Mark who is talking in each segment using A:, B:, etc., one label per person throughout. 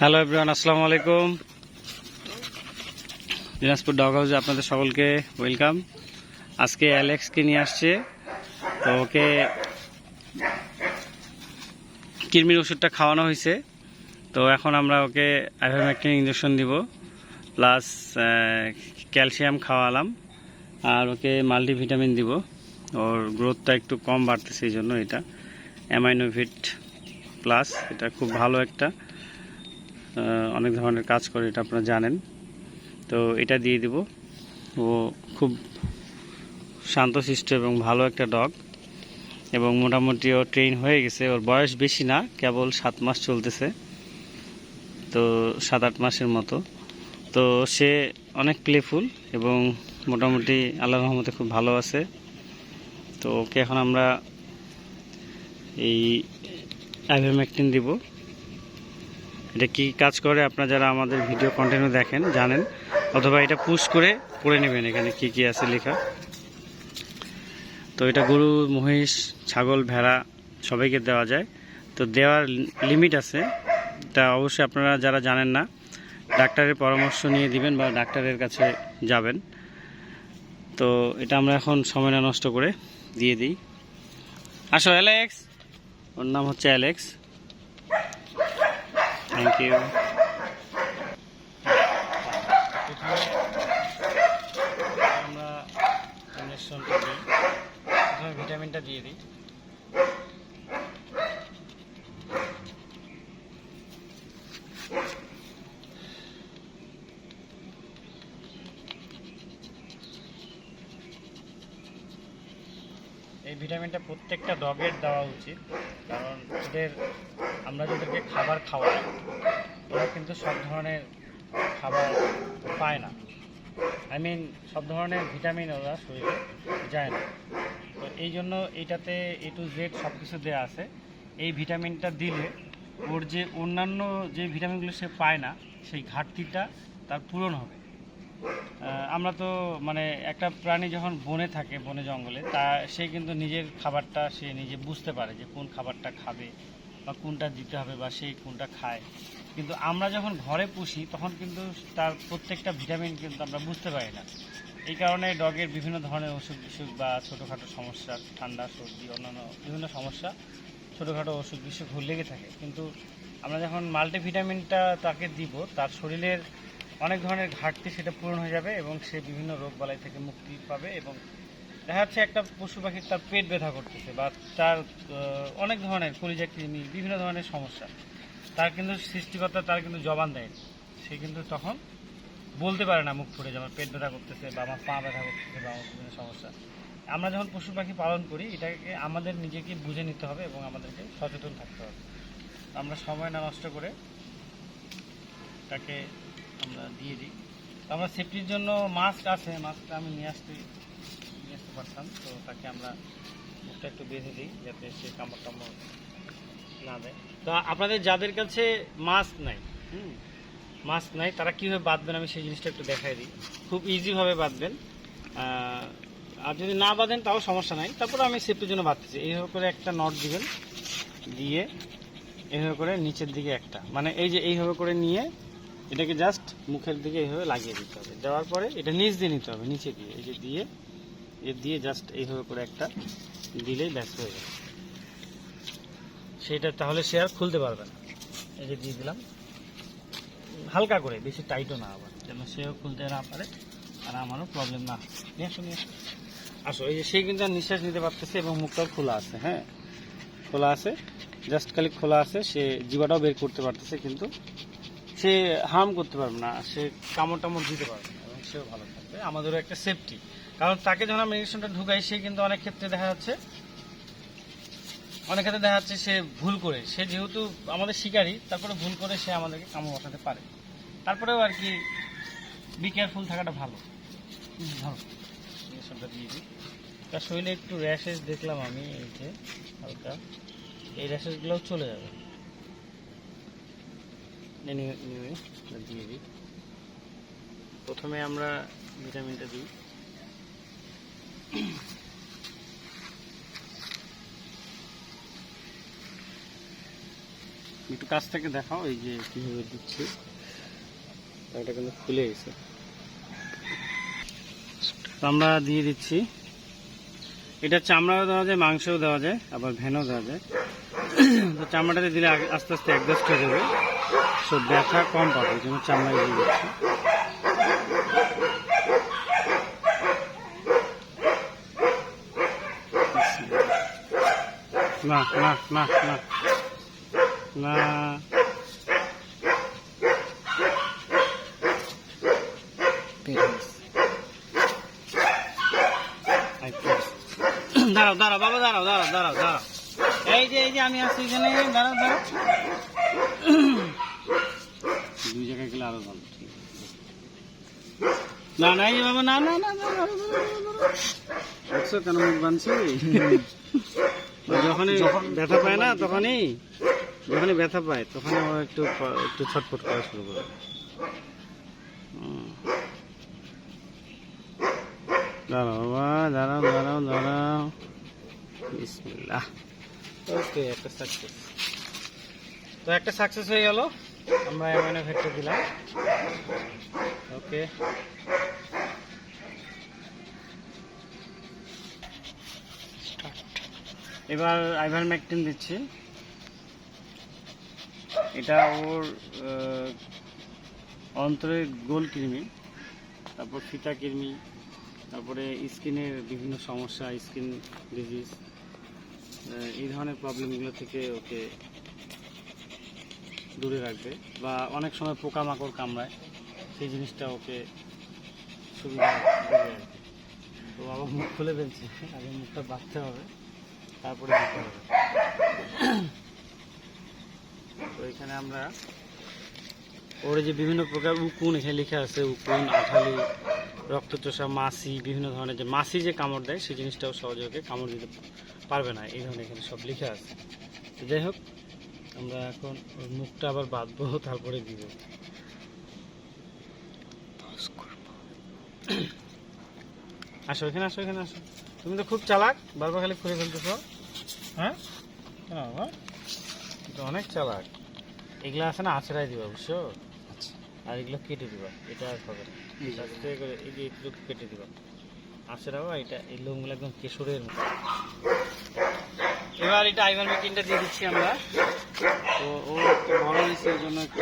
A: Hello everyone আসসালামু আলাইকুম Dinajpur dog হাউসে আপনাদের সকলকে ওয়েলকাম। আজকে অ্যালেক্সকে নিয়ে আসছে। তো ওকে কৃমির ওষুধটা খাওয়ানো হয়েছে। তো এখন আমরা ওকে আইভারমেকটিন ইঞ্জেকশন দিব। প্লাস ক্যালসিয়াম খাওয়ালাম। আর ওকে মাল্টিভিটামিন দিব। ওর গ্রোথটা একটু কম বাড়তেছে, এই জন্য এটা। অ্যামাইনোভিট প্লাস, এটা খুব ভালো একটা। অনেক ধরনের কাজ করে, এটা আপনারা জানেন। তো এটা দিয়ে দিব। ও খুব শান্ত শান্তশিষ্ট এবং ভালো একটা ডগ। এবং মোটামুটি ও ট্রেন হয়ে গেছে। ওর বয়স বেশি না, কেবল সাত মাস চলতেছে। তো সাত আট মাসের মতো। তো সে অনেক প্লেফুল এবং মোটামুটি আল্লাহ রহমতে খুব ভালো আছে। তো ওকে এখন আমরা এই আইভারমেকটিন দিব। এটা কি কাজ করে আপনারা যারা আমাদের ভিডিও কন্টেন্ট দেখেন, জানেন, অথবা এটা পুশ করে পড়ে নেবেন এখানে কি কি আছে লেখা। তো এটা গরু, মহিষ, ছাগল, ভেড়া সবাইকে দেওয়া যায়। তো দেওয়ার লিমিট আছে, তা অবশ্যই আপনারা যারা জানেন না, ডাক্তারের পরামর্শ নিয়ে দিবেন বা ডাক্তারের কাছে যাবেন। তো এটা আমরা এখন সময় নষ্ট করে দিয়ে দিই। আসো অ্যালেক্স ওর নাম হচ্ছে অ্যালেক্স থ্যাংক ইউ আমরা ইঞ্জেকশনটা দিই ভিটামিনটা দিয়ে দিই। ভিটামিনটা প্রত্যেকটা ডগের দেওয়া উচিত। কারণ ওদের আমরা যাদেরকে খাবার খাওয়াই, ওরা কিন্তু সব ধরনের খাবার পায় না। আই মিন সব ধরনের ভিটামিন ওরা শরীরে যায় না। তো এই জন্য এইটাতে এ টু জেড সব কিছু দেওয়া আছে। এই ভিটামিনটা দিলে ওর যে অন্যান্য যে ভিটামিনগুলো সে পায় না, সেই ঘাটতিটা তার পূরণ হবে। আমরা তো মানে একটা প্রাণী যখন বনে থাকে, বনে জঙ্গলে, তা সে কিন্তু নিজের খাবারটা সে নিজে বুঝতে পারে যে কোন খাবারটা খাবে বা কোনটা দিতে হবে বা সে কোনটা খায়। কিন্তু আমরা যখন ঘরে পুষি, তখন কিন্তু তার প্রত্যেকটা ভিটামিন কিন্তু আমরা বুঝতে পারি না। এই কারণে ডগের বিভিন্ন ধরনের অসুখ বিসুখ বা ছোটোখাটো সমস্যা, ঠান্ডা, সর্দি, অন্যান্য বিভিন্ন সমস্যা ছোটোখাটো অসুখ বিসুখ লেগে থাকে। কিন্তু আমরা যখন মাল্টিভিটামিনটা তাকে দিব, তার শরীরের অনেক ধরনের ঘাটতি সেটা পূরণ হয়ে যাবে এবং সে বিভিন্ন রোগ বালাই থেকে মুক্তি পাবে এবং দেখা যাচ্ছে একটা পশু পাখির তার পেট ব্যথা করতেছে বা তার অনেক ধরনের কলিজা কৃমি, বিভিন্ন ধরনের সমস্যা। তার কিন্তু সৃষ্টিকর্তা তার কিন্তু জবান দেয় সে কিন্তু তখন বলতে পারে না মুখ ফুটে যে আমার পেট ব্যথা করতেছে বা আমার পা ব্যথা করতেছে বা আমার বিভিন্ন সমস্যা। আমরা যখন পশু পাখি পালন করি, এটাকে আমাদের নিজেকে বুঝে নিতে হবে এবং আমাদেরকে সচেতন থাকতে হবে। আমরা সময় না নষ্ট করে তাকে আমরা দিয়ে দিই। তো আমরা সেফটির জন্য মাস্ক আছে মাস্কটা আমি নিয়ে আসতে নিয়ে আসতে পারতাম। তো তাকে আমরা মুখটা একটু বেঁধে দিই, যাতে সে কামড় টামড় না দেয়। তো আপনাদের যাদের কাছে মাস্ক নাই, হুম মাস্ক নাই, তারা কীভাবে বাঁধবেন আমি সেই জিনিসটা একটু দেখাই দিই। খুব ইজিভাবে বাঁধবেন। আর যদি না বাঁধেন তাও সমস্যা নাই। তারপরে আমি সেফটির জন্য বাঁধতেছি। এইভাবে করে একটা নট দিবেন, দিয়ে এইভাবে করে নিচের দিকে একটা। মানে এই যে এইভাবে করে নিয়ে এটাকে জাস্ট মুখের দিকে এইভাবে লাগিয়ে দিতে হবে। দেওয়ার পরে এটা নিচ দিয়ে নিতে হবে, নিচে দিয়ে। এই যে দিয়ে, এ দিয়ে জাস্ট এইভাবে করে একটা দিলেই ব্যাস হয়ে যাবে। সেটা তাহলে সে আর খুলতে পারবে না। এই যে দিয়ে দিলাম। হালকা করে, বেশি টাইটও না আবার, যেন সেও খুলতে না পারে আর আমারও প্রবলেম না। নিয়ে নিয়ে আসো। এই যে সে কিন্তু আর নিঃশ্বাস নিতে পারতেছে এবং মুখটাও খোলা আছে হ্যাঁ? খোলা আছে জাস্ট খালি খোলা আছে, সে জিবাটাও বের করতে পারতেছে কিন্তু। সে হার্ম করতে পারবে না, সে কামড় টামড় দিতে পারবে না, এবং সেও ভালো থাকবে। আমাদেরও একটা সেফটি কারণ তাকে যখন আমরা ইঞ্জেকশনটা ঢুকাই, সে কিন্তু অনেক ক্ষেত্রে দেখা যাচ্ছে, অনেক ক্ষেত্রে দেখা যাচ্ছে সে ভুল করে। সে যেহেতু আমাদের শিকারী, তারপরে ভুল করে সে আমাদেরকে কামড় বসাতে পারে। তারপরেও আর কি বি কেয়ারফুল থাকাটা ভালো। ইঞ্জেকশনটা দিয়ে দিই। তার শরীরে একটু র্যাশেস দেখলাম আমি, এই যে হালকা। এই র্যাশেসগুলোও চলে যাবে। নিয়ে দিয়ে দিই প্রথমে আমরা ভিটামিনটা দিই। একটু কাছ থেকে দেখাও এই যে কীভাবে দিচ্ছি। এটা কিন্তু খুলে গেছে। তো আমরা দিয়ে দিচ্ছি। এটা চামড়াও দেওয়া যায়, মাংসও দেওয়া যায়, আবার ভেনও দেওয়া যায়। তো চামড়াটাতে দিলে আস্তে আস্তে অ্যাডজাস্ট হয়ে যাবে। সো ব্যথা কম পাবে, এই জন্য না না না দাঁড়াও দাঁড়াও, বাবা, দাঁড়াও দাঁড়াও দাঁড়াও দাঁড়াও। এই যে এই যে, আমি আছি এখানে, দাঁড়াও দাঁড়াও। গেলে আরও ভালো ঠিক না না এই বাবা না না না। দেখছ কেন মুখ বানছি যখনই ব্যথা পায় না তখনই যখনই ব্যথা পায় তখন ও একটু একটু ছটফট করা শুরু করে। দাঁড়াও বাবা দাঁড়াও দাঁড়াও দাঁড়াও বিসমিল্লাহ ওকে একটা সাকসেস তো একটা সাকসেস হয়ে গেল আমরা এমএনএ ভেটে দিলাম। ওকে এবার আইভার ম্যাকটিন দিচ্ছি। এটা ওর অন্তরের গোল কৃমি, তারপর ফিতা কৃমি, তারপরে স্কিনের বিভিন্ন সমস্যা, স্কিন ডিজিজ এই ধরনের প্রবলেমগুলো থেকে ওকে দূরে রাখবে বা অনেক সময় পোকামাকড় কামড়ায়, সেই জিনিসটা ওকে সুবিধা দেবে তো বাবা মুখ খুলে ফেলছে, আগে মুখটা বাঁধতে হবে, তারপরে দিতে হবে। তো এখানে আমরা, ওর যে বিভিন্ন প্রকার উকুন, এখানে লেখা আছে উকুন, আঠালি, রক্তচোষা, মাছি, বিভিন্ন ধরনের যে মাছি যে কামড় দেয়, সেই জিনিসটাও সহজে ওকে কামড় দিতে পারবে না, এই ধরনের এখানে সব লেখা আছে। তো যাই হোক আমরা এখন মুখটা আবার বাঁধবো তারপরে দিব। আসো এখানে আসো এখানে আসো। তুমি তো খুব চালাক বারবার খালি খুলে ফেলতেছো। হ্যাঁ? কেন বাবা? অনেক চালাক। এগুলো আছে না আছড়াই দিবা বুঝছ? আর এগুলো কেটে দিবা এটা আর হবে না। করে এই যে এগুলো কেটে দিবা। আছড়াও এটা এই লোমগুলো একদম কেশরের মতো। এবার এটা আইভার মেকিনটা দিয়ে দিচ্ছি আমরা। তো ও জন্য একটু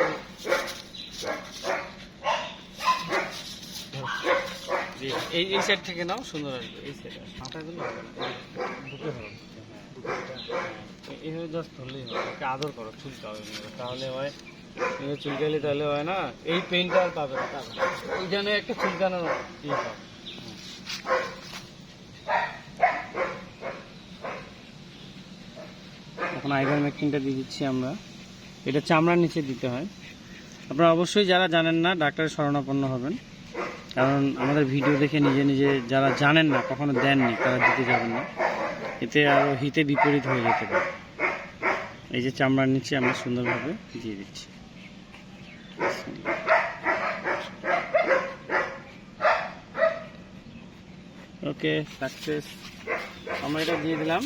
A: এই এই সাইড থেকে নাও সুন্দর আসবে এই সাইড মাথাগুলো হ্যাঁ, এইভাবে ধরলেই হবে ওকে আদর করো চুলকাবে না, তাহলে হয় এভাবে চুলকাইলে তাহলে হয় না এই পেনটা আর পাবে না ওই জন্য একটা চুলকানোর ইয়ে পাবে এখন আইভার ম্যাকটিনটা দিয়ে দিচ্ছি আমরা। এটা চামড়ার নিচে দিতে হয়। আপনারা অবশ্যই যারা জানেন না, ডাক্তারের শরণাপন্ন হবেন। কারণ আমাদের ভিডিও দেখে নিজে নিজে যারা জানেন না, কখনো দেননি, তারা দিতে যাবেন না। এতে আরও হিতে বিপরীত হয়ে যেতে পারে। এই যে চামড়ার নিচে আমরা সুন্দরভাবে দিয়ে দিচ্ছি। ওকে সাকসেস আমরা এটা দিয়ে দিলাম।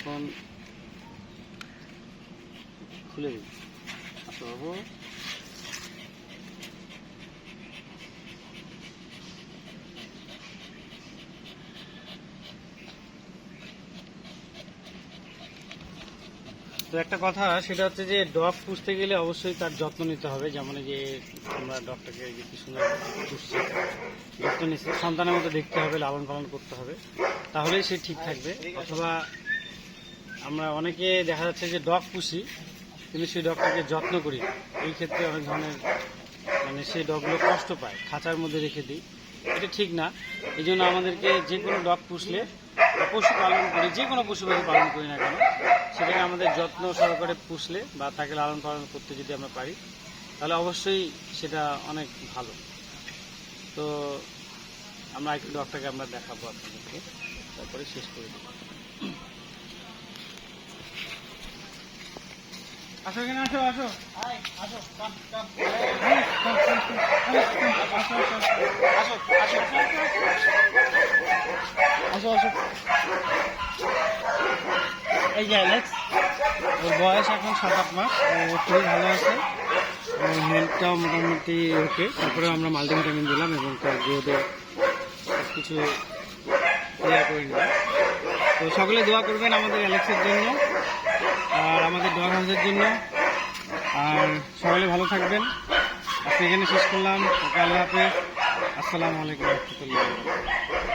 A: এখন খুলে দিই। তো একটা কথা, সেটা হচ্ছে যে ডগ পুষতে গেলে অবশ্যই তার যত্ন নিতে হবে। যেমন যে আমরা ডগটাকে যে কি সুন্দর পুষছি, যত্ন নিচ্ছে। সন্তানের মতো দেখতে হবে, লালন পালন করতে হবে। তাহলেই সে ঠিক থাকবে। অথবা আমরা অনেকে দেখা যাচ্ছে যে ডগ পুষি, কিন্তু সেই ডগটাকে যত্ন করি। এই ক্ষেত্রে অনেক ধরনের মানে সেই ডগগুলো কষ্ট পায়, খাঁচার মধ্যে রেখে দিই। এটা ঠিক না। এই জন্য আমাদেরকে যে কোনো ডগ পুষলে পশু পালন করি, যে কোনো পশু পাখি পালন করি না কেন, সেটাকে আমাদের যত্ন সহকারে পুষলে বা তাকে লালন পালন করতে যদি আমরা পারি, তাহলে অবশ্যই সেটা অনেক ভালো। তো আমরা একটু ডগটাকে আমরা দেখাবো আপনাদেরকে, তারপরে শেষ করে দেবো। আসো এখানে আসো আসো। আসো কাম কাম আসো আসো। আসো আসো। এই যে অ্যালেক্স ওর বয়স এখন সাত আট মাস। ও খুবই ভালো আছে। হেলথটাও মোটামুটি ওকে তারপরে আমরা মাল্টিভিটামিন দিলাম এবং তার গ্রোথে কিছু ক্লিয়ার করে নিলাম। তো সকলে দোয়া করবেন আমাদের অ্যালেক্সের জন্য। আর আমাদের ডগ হাউসের জন্য। আর সকলে ভালো থাকবেন। আজকে এখানে শেষ করলাম। আল্লাহ হাফেজ। আসসালামু আলাইকুম রহমতুল্লাহ।